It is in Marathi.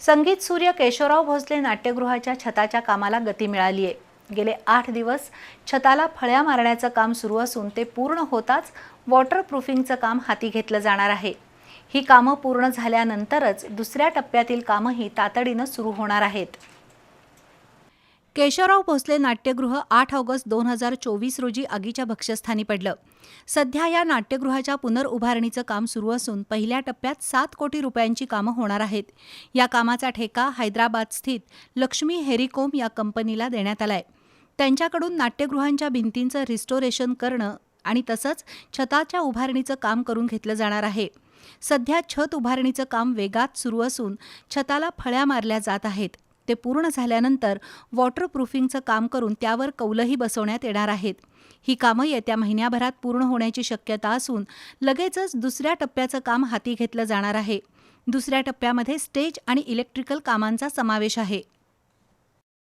संगीत सूर्य केशवराव भोसले नाट्यगृहाच्या छताच्या कामाला गती मिळाली आहे. गेले आठ दिवस छताला फळ्या मारण्याचं काम सुरू असून ते पूर्ण होताच वॉटरप्रूफिंगचं काम हाती घेतलं जाणार आहे. ही कामं पूर्ण झाल्यानंतरच दुसऱ्या टप्प्यातील कामंही तातडीनं सुरू होणार आहेत. केशवराव भोसले नाट्यगृह आठ ऑगस्ट दोन हजार चोवीस रोजी आगीच्या भक्षस्थानी पडलं. सध्या या नाट्यगृहाच्या पुनर्उभारणीचं काम सुरू असून पहिल्या टप्प्यात सात कोटी रुपयांची कामं होणार आहेत. या कामाचा ठेका हैदराबाद स्थित लक्ष्मी हेरिकोम या कंपनीला देण्यात आलाय. त्यांच्याकडून नाट्यगृहांच्या भिंतींचं रिस्टोरेशन करणं आणि तसंच छताच्या उभारणीचं काम करून घेतलं जाणार आहे. सध्या छत उभारणीचं काम वेगात सुरू असून छताला फळ्या मारल्या जात आहेत. ते पूर्ण झाल्यानंतर वॉटरप्रूफिंगचं काम करून त्यावर कौलही बसवण्यात येणार आहेत. ही कामं येत्या महिन्याभरात पूर्ण होण्याची शक्यता असून लगेचच दुसऱ्या टप्प्याचं काम हाती घेतलं जाणार आहे. दुसऱ्या टप्प्यामध्ये स्टेज आणि इलेक्ट्रिकल कामांचा समावेश आहे.